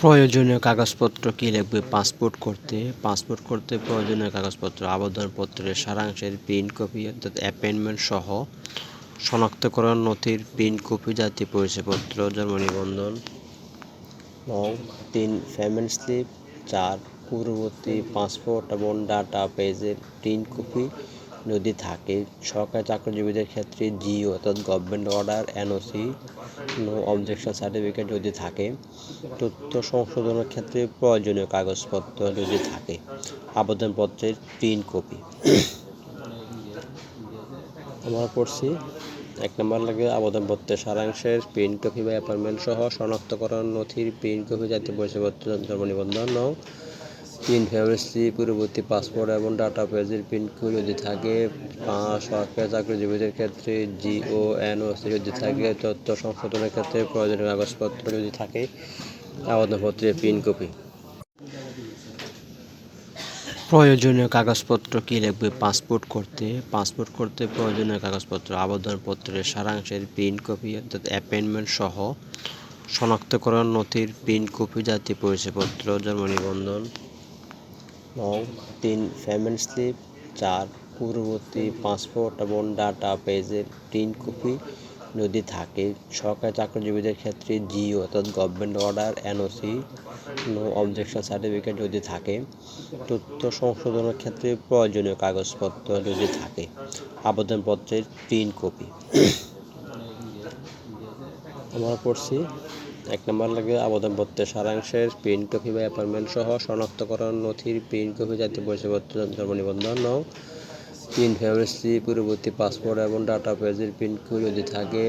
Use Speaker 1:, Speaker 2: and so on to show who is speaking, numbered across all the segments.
Speaker 1: প্রয়োজনীয় কাগজপত্র কি লাগবে? পাসপোর্ট করতে পাসপোর্ট করতে প্রয়োজনীয় কাগজপত্র, আবেদনপত্রের সারাংশের প্রিন্ট কপি, অর্থাৎ অ্যাপয়েন্টমেন্ট সহ শনাক্তকরণ নথির প্রিন্ট কপি, জাতীয় পরিচয়পত্র, জন্ম নিবন্ধন, নং তিন পেমেন্ট স্লিপ চার পূর্ববর্তী পাসপোর্ট এবং ডাটা পেজের প্রিন্ট কপি যদি থাকে, সরকারি চাকরিজীবীদের ক্ষেত্রে জিও অর্থাৎ government order NOC no objection certificate যদি থাকে, তথ্য সংশোধনের ক্ষেত্রে প্রয়োজনীয় কাগজপত্র যদি থাকে, আবেদনপত্রের প্রিন্ট কপি আমরা পড়ছি, এক নম্বর লাগে আবেদনপত্রের সারাংশের প্রিন্ট কপি বা অ্যাপয়েন্টমেন্ট সহ শনাক্তকরণ নথির প্রিন্ট কপি জাতীয় পরিচয়পত্র জন্ম নিবন্ধন নং তিন ফেব্রুয়ারি পূর্ববর্তী পাসপোর্ট এবং ডাটা পেজের কপি যদি থাকে, পাঁচ সরকারি চাকরিজীবীদের ক্ষেত্রে জিও এনওসি যদি থাকে, তথ্য সংশোধনের ক্ষেত্রে প্রয়োজনীয় কাগজপত্র যদি থাকে আবেদনপত্রের প্রিন্ট কপি। প্রয়োজনীয় কাগজপত্র কি লাগবে? পাসপোর্ট করতে পাসপোর্ট করতে প্রয়োজনীয় কাগজপত্র, আবেদনপত্রের সারাংশের প্রিন্ট কপি অর্থাৎ অ্যাপয়েন্টমেন্ট সহ শনাক্তকরণ নথির প্রিন্ট কপি জাতীয় পরিচয়পত্র, জন্ম নিবন্ধন নং তিন পেমেন্ট স্লিপ চার পূর্ববর্তী পাসপোর্ট এবং ডাটা পেজের প্রিন্ট কপি যদি থাকে, সরকারি চাকরিজীবীদের ক্ষেত্রে জিও অর্থাৎ government order NOC no objection certificate যদি থাকে, তথ্য সংশোধনের ক্ষেত্রে প্রয়োজনীয় কাগজপত্র যদি থাকে, আবেদনপত্রের প্রিন্ট কপি আমরা পড়ছি এক নম্বর লাগে আবেদনপত্রের সারাংশের প্রিন্ট কপি বা অ্যাপয়েন্টমেন্ট সহ শনাক্তকরণ, নথির প্রিন্ট কপি, জাতীয় পরিচয়পত্র জন্ম নিবন্ধন নং তিন ফেব্রুয়ারি পূর্ববর্তী পাসপোর্ট এবং ডাটা পেজের প্রিন্ট কপি যদি থাকে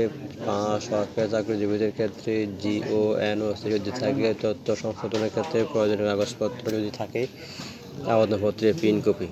Speaker 1: সরকারি চাকরিজীবীদের ক্ষেত্রে জিও এনওসি যদি থাকে, তথ্য সংশোধনের ক্ষেত্রে প্রয়োজনীয় কাগজপত্র যদি থাকে, আবেদনপত্রের প্রিন্ট কপি।